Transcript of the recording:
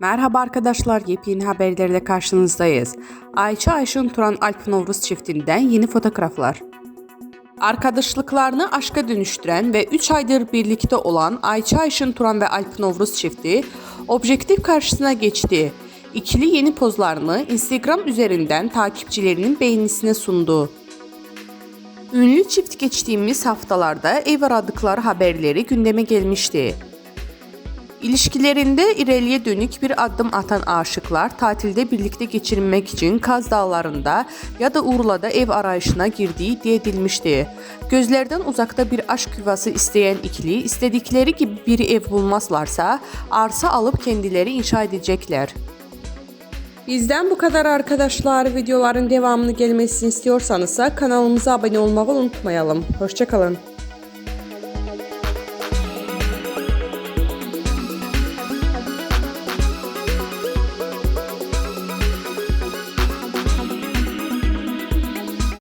Merhaba arkadaşlar, yepyeni haberlerle karşınızdayız. Ayça Ayşın Turan Alp Novruz çiftinden yeni fotoğraflar. Arkadaşlıklarını aşka dönüştüren ve 3 aydır birlikte olan Ayça Ayşın Turan ve Alp Novruz çifti objektif karşısına geçti. İkili yeni pozlarını Instagram üzerinden takipçilerinin beğenisine sundu. Ünlü çift geçtiğimiz haftalarda ev aradıkları haberleri gündeme gelmişti. İlişkilerinde ileriye dönük bir adım atan aşıklar tatilde birlikte geçirmek için Kaz Dağları'nda ya da Urla'da ev arayışına girdiği iddia edilmişti. Gözlerden uzakta bir aşk yuvası isteyen ikili istedikleri gibi bir ev bulmazlarsa arsa alıp kendileri inşa edecekler. Bizden bu kadar arkadaşlar. Videoların devamını gelmesini istiyorsanız kanalımıza abone olmayı unutmayalım. Hoşçakalın.